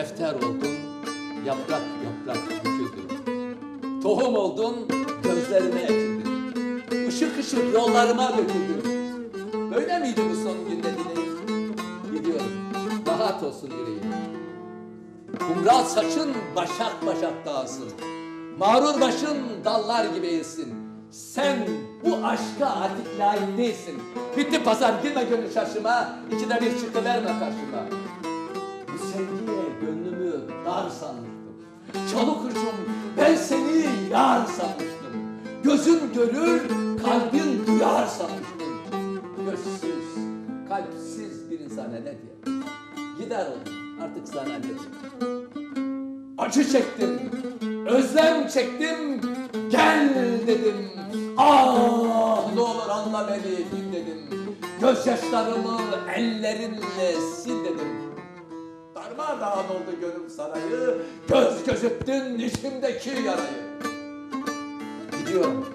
Defter oldun, yaprak yaprak döküldün. Tohum oldun, gözlerime ekildin. Işık ışık yollarıma döküldün. Böyle miydi bu son günde dileğin? Gidiyorum, rahat olsun yüreğim. Kumral saçın başak başak dağılsın. Mağrur başın dallar gibi eğilsin. Sen bu aşka artık layık değilsin. Bitti pazar girme gönül şaşıma. İkide bir çıkıverme karşıma. Sevgiye gönlümü dar sanmıştım. Çalı kuşum ben seni yar sanmıştım. Gözün görür, kalbin duyar sanmıştım. Gözsüz, kalpsiz bir insana ne diye. Gider oldum artık sana ne. Acı çektim, özlem çektim, gel dedim. Ah ne olur anla beni dedim. Gözyaşlarımı ellerinle sil dedim. Darmadağın oldu gönül sarayı, göz gözüttün içimdeki yarayı. Gidiyorum,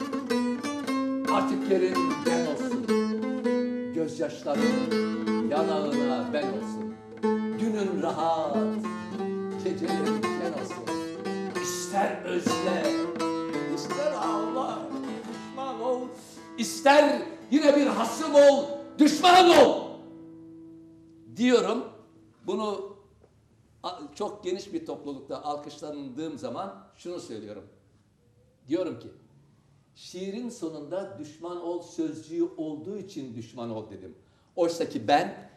artık yerin ben olsun. Gözyaşlarım yanağına ben olsun. Günün rahat, gecelerin şen olsun. İster özle, ister ağla, düşman ol. İster yine bir hasım ol, düşman ol. Diyorum, bunu çok geniş bir toplulukta alkışlandığım zaman şunu söylüyorum. Diyorum ki, şiirin sonunda düşman ol sözcüğü olduğu için düşman ol dedim. Oysa ki ben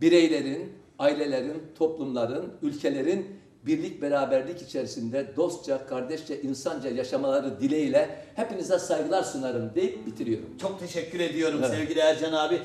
bireylerin, ailelerin, toplumların, ülkelerin birlik beraberlik içerisinde dostça, kardeşçe, insanca yaşamaları dileğiyle hepinize saygılar sunarım deyip bitiriyorum. Çok teşekkür ediyorum Evet. sevgili Ercan abi.